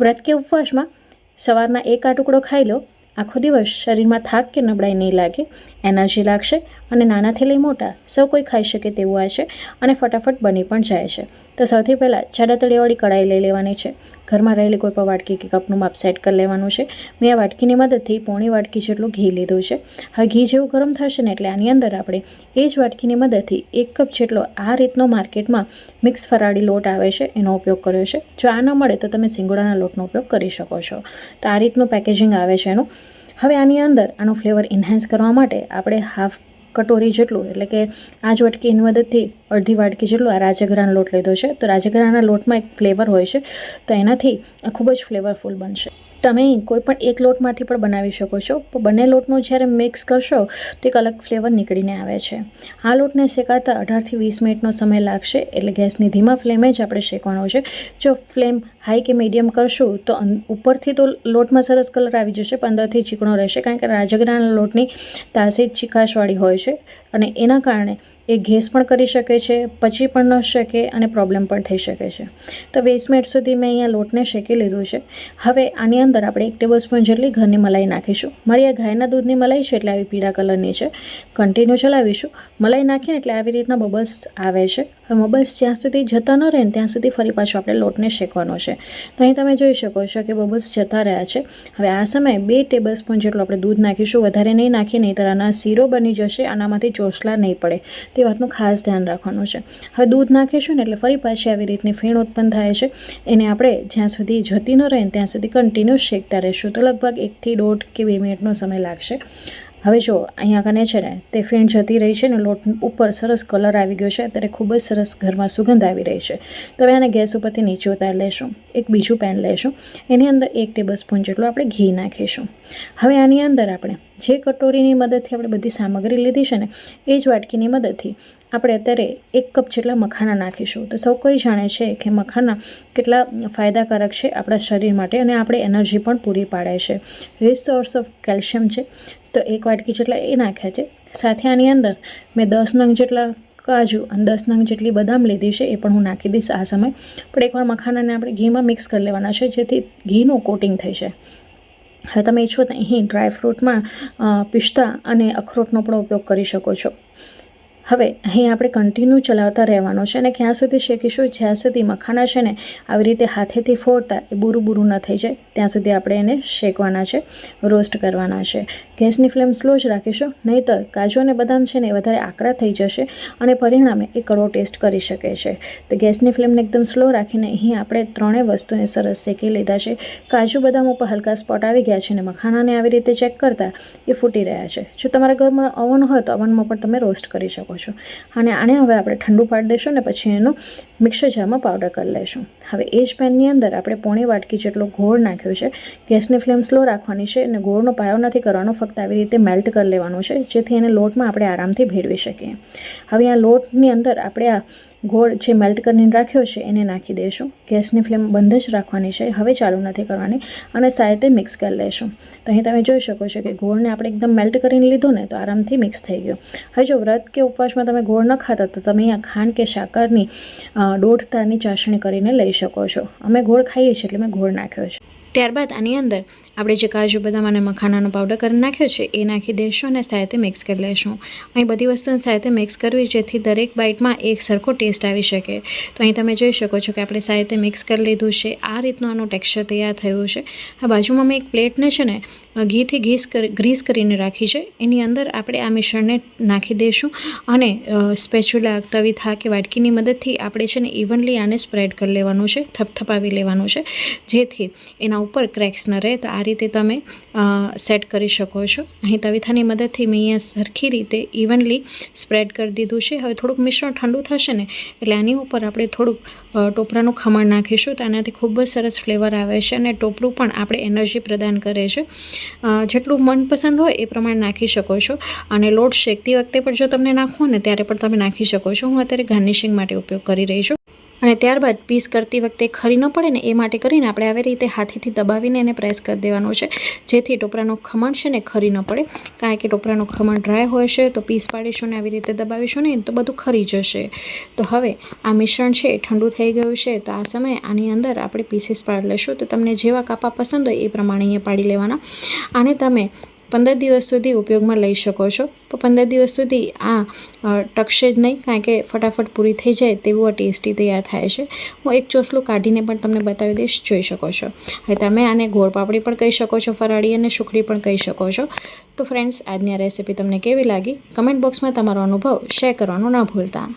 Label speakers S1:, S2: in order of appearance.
S1: વ્રત કે ઉપવાસમાં સવારના એક આ ટુકડો ખાઈ લો. આખો દિવસ શરીરમાં થાક કે નબળાઈ નહીં લાગે. એનર્જી લાગશે. અને નાનાથી લઈ મોટા સૌ કોઈ ખાઈ શકે તેવું આ છે અને ફટાફટ બની પણ જાય છે. તો સૌથી પહેલાં જાડા તળિયાવાળી કઢાઈ લઈ લેવાની છે. ઘરમાં રહેલી કોઈ પણ વાટકી કે કપનું માપ સેટ કરી લેવાનું છે. મેં આ વાટકીની મદદથી પોણી વાટકી જેટલું ઘી લીધું છે. હવે ઘી જેવું ગરમ થશે ને એટલે આની અંદર આપણે એ જ વાટકીની મદદથી એક કપ જેટલો આ રીતનો માર્કેટમાં મિક્સ ફરાળી લોટ આવે છે એનો ઉપયોગ કર્યો છે. જો આ ન મળે તો તમે સિંગોડાના લોટનો ઉપયોગ કરી શકો છો. તો આ રીતનું પેકેજિંગ આવે છે એનું. હવે આની અંદર આનો ફ્લેવર ઇન્હેન્સ કરવા માટે આપણે હાફ કટોરી જેટલું, એટલે કે આ જ વટકીની મદદથી અડધી વાટકી જેટલું આ રાજગરાનો લોટ લીધો છે. તો રાજગરાના લોટમાં એક ફ્લેવર હોય છે, તો એનાથી ખૂબ જ ફ્લેવરફુલ બનશે. તમે કોઈ પણ એક લોટમાંથી પણ બનાવી શકો છો. પણ બંને લોટનું જ્યારે મિક્સ કરશો, તો એક અલગ ફ્લેવર નીકળીને આવે છે. આ લોટને શેકાતા અઢારથી વીસ મિનિટનો સમય લાગશે, એટલે ગેસની ધીમા ફ્લેમે જ આપણે શેકવાનો છે. જો ફ્લેમ હાઈ કે મીડિયમ કરશું, તો ઉપરથી તો લોટમાં સરસ કલર આવી જશે, પણ અંદરથી ચીકણો રહેશે, કારણ કે રાજગરાના લોટની તાસીર ચીકાશવાળી હોય છે. અને એના કારણે એ ગેસ પણ કરી શકે છે પચી પણ ન શકે અને પ્રોબ્લેમ પણ થઈ શકે છે. તો વીસ મિનિટ સુધી મેં અહીંયા લોટને શેકી લીધું છે. હવે આની અંદર આપણે એક ટેબલ સ્પૂન જેટલી ઘરની મલાઈ નાખીશું. મારી આ ગાયના દૂધની મલાઈ છે એટલે આવી પીળા કલરની છે. કન્ટિન્યુ ચલાવીશું. મલાઈ નાખીને એટલે આવી રીતના બબલ્સ આવે છે. હવે બબલ્સ જ્યાં સુધી જતા ન રહે ને ત્યાં સુધી ફરી પાછું આપણે લોટને શેકવાનો છે. તો અહીં તમે જોઈ શકો છો કે બબલ્સ જતા રહ્યા છે. હવે આ સમયે બે ટેબલ સ્પૂન જેટલું આપણે દૂધ નાખીશું. વધારે નહીં નાખીએ નહીં તો આના શીરો બની જશે, આનામાંથી ચોસલા નહીં પડે. તે વાતનું ખાસ ધ્યાન રાખવાનું છે. હવે દૂધ નાખીશું ને એટલે ફરી પાછી આવી રીતની ફીણ ઉત્પન્ન થાય છે. એને આપણે જ્યાં સુધી જતી ન રહે ત્યાં સુધી કન્ટિન્યુ શેકતા રહીશું. તો લગભગ એકથી દોઢ કે બે મિનિટનો સમય લાગશે. હવે જો અહીંયા કને છે ને, તે ફીણ જતી રહી છે ને લોટ ઉપર સરસ કલર આવી ગયો છે. અત્યારે ખૂબ જ સરસ ઘરમાં સુગંધ આવી રહી છે. તો હવે આને ગેસ ઉપરથી નીચે ઉતારી લેશું. એક બીજું પેન લેશું. એની અંદર એક ટેબલ સ્પૂન જેટલું આપણે ઘી નાખીશું. હવે આની અંદર આપણે જે કટોરીની મદદથી આપણે બધી સામગ્રી લીધી છે ને, એ જ વાટકીની મદદથી આપણે અત્યારે એક કપ જેટલા મખાના નાખીશું. તો સૌ કોઈ જાણે છે કે મખાના કેટલા ફાયદાકારક છે આપણા શરીર માટે અને આપણે એનર્જી પણ પૂરી પાડે છે. રિચ સોર્સ ઓફ કેલ્શિયમ છે. તો એક વાટકી જેટલા એ નાખ્યા છે. સાથે આની અંદર મેં દસ નંગ જેટલા કાજુ અને દસ નંગ જેટલી બદામ લીધી છે, એ પણ હું નાખી દઈશ આ સમય. પણ એકવાર મખાનાને આપણે ઘીમાં મિક્સ કરી લેવાના છે, જેથી ઘીનું કોટિંગ થઈ જાય. હવે તમે ઈચ્છો તો અહીં ડ્રાયફ્રૂટમાં પિસ્તા અને અખરોટનો પણ ઉપયોગ કરી શકો છો. હવે અહીં આપણે કન્ટિન્યુ ચલાવતા રહેવાનું છે અને ક્યાં સુધી શેકીશું? જ્યાં સુધી મખાના છે ને, આવી રીતે હાથેથી ફોડતા એ બુરું બુરું ન થઈ જાય. ત્યાં સુધી આપણે એને શેકવાના છે રોસ્ટ કરવાના છે. ગેસની ફ્લેમ સ્લો જ રાખીશું, નહીંતર કાજુ અને બદામ છે ને એ વધારે આકરા થઈ જશે અને પરિણામે એ કડવો ટેસ્ટ કરી શકે છે. તો ગેસની ફ્લેમને એકદમ સ્લો રાખીને અહીં આપણે ત્રણેય વસ્તુને સરસ શેકી લીધા છે. કાજુ, બદામ ઉપર હલકા સ્પોટ આવી ગયા છે અને મખાનાને આવી રીતે ચેક કરતાં એ ફૂટી રહ્યા છે. જો તમારા ઘરમાં ઓવન હોય તો ઓવનમાં પણ તમે રોસ્ટ કરી શકો છો. અને આને હવે આપણે ઠંડુ પાડી દઈશું ને પછી એનું મિક્સર જારમાં પાવડર કરી લઈશું. હવે એ જ પેનની અંદર આપણે પોણી વાટકી જેટલો ગોળ નાખ્યો છે, ગેસની ફ્લેમ સ્લો રાખવાની છે અને ગોળનો પાયો નથી કરવાનો, ફક્ત આવી રીતે મેલ્ટ કરી લેવાનું છે, જેથી એને લોટમાં આપણે આરામથી ભેળવી શકીએ. હવે આ લોટની અંદર આપણે આ ગોળ જે મેલ્ટ કરીને રાખ્યો છે એને નાખી દઈશું. ગેસની ફ્લેમ બંધ જ રાખવાની છે, હવે ચાલુ નથી કરવાની અને સાયતે મિક્સ કરી લેશું તો અહીં તમે જોઈ શકો છો કે ગોળને આપણે એકદમ મેલ્ટ કરીને લીધો ને તો આરામથી મિક્સ થઈ ગયો. હવે જો વ્રત કે ઉપવાસમાં તમે ગોળ ન ખાતા તો તમે અહીંયા ખાંડ કે સાકરની દોઢ તારની ચાસણી કરીને લઈ શકો છો. અમે ગોળ ખાઈએ છીએ એટલે મેં ગોળ નાખ્યો છે. ત્યારબાદ આની અંદર આપણે જે કાજુ બદામ અને મખાનાનો પાવડર કરી નાખ્યો છે, એ નાખી દઈશું અને સાથે મિક્સ કરી લઈશું અહીં બધી વસ્તુને સાથે મિક્સ કરવી જેથી દરેક બાઇટમાં એક સરખો ટેસ્ટ આવી શકે. તો અહીં તમે જોઈ શકો છો કે આપણે સાથે મિક્સ કરી લીધું છે, આ રીતનું આનું ટેક્સચર તૈયાર થયું છે. આ બાજુમાં મેં એક પ્લેટને છે ને ઘીથી ઘીસ કરી ગ્રીસ કરીને રાખી છે. એની અંદર આપણે આ મિશ્રણને નાખી દઈશું અને સ્પેચ્યુલા તવીથા કે વાટકીની મદદથી આપણે છે ને ઇવનલી આને સ્પ્રેડ કરી લેવાનું છે, થપથપાવી લેવાનું છે. જેથી એના ઉપર ક્રેક્સ ન રહે, તો આ રીતે તમે સેટ કરી શકો છો. અહીં તવીથાની મદદથી મેં અહીંયા સરખી રીતે ઇવનલી સ્પ્રેડ કરી દીધું છે. હવે થોડુંક મિશ્રણ ઠંડુ થશે ને, એટલે આની ઉપર આપણે થોડુંક ટોપરાનું ખમણ નાખીશું. તો આનાથી ખૂબ જ સરસ ફ્લેવર આવે છે અને ટોપરું પણ આપણે એનર્જી પ્રદાન કરે છે. જેટલું મનપસંદ હોય એ પ્રમાણે નાખી શકો છો. અને લોટ શેકતી વખતે પણ જો તમને નાખવો ને, ત્યારે પણ તમે નાખી શકો છો. હું અત્યારે ગાર્નિશિંગ માટે ઉપયોગ કરી રહી છું. અને ત્યારબાદ પીસ કરતી વખતે ખરી ન પડે ને એ માટે કરીને આપણે આવી રીતે હાથેથી દબાવીને એને પ્રેસ કરી દેવાનું છે. જેથી ટોપરાનું ખમણ છે ને ખરી ન પડે. કારણ કે ટોપરાનું ખમણ ડ્રાય હોય છે, તો પીસ પાડીશું ને આવી રીતે દબાવીશું ને તો બધું ખરી જશે. તો હવે આ મિશ્રણ છે એ ઠંડુ થઈ ગયું છે, તો આ સમયે આની અંદર આપણે પીસીસ પાડી લઈશું. તો તમને જેવા કાપા પસંદ હોય એ પ્રમાણે અહીંયા પાડી લેવાના. આને તમે પંદર દિવસ સુધી ઉપયોગમાં લઈ શકો છો. તો પંદર દિવસ સુધી આ ટકશે જ નહીં, કારણ કે ફટાફટ પૂરી થઈ જાય તેવું આ ટેસ્ટી તૈયાર થાય છે. હું એક ચોસલું કાઢીને પણ તમને બતાવી દઈશ, જોઈ શકો છો. હવે તમે આને ગોળ પાપડી પણ કહી શકો છો, ફરાળી અને સુખડી પણ કહી શકો છો. તો ફ્રેન્ડ્સ આજની આ રેસીપી તમને કેવી લાગી? કમેન્ટ બોક્સમાં તમારો અનુભવ શેર કરવાનું ના ભૂલતા.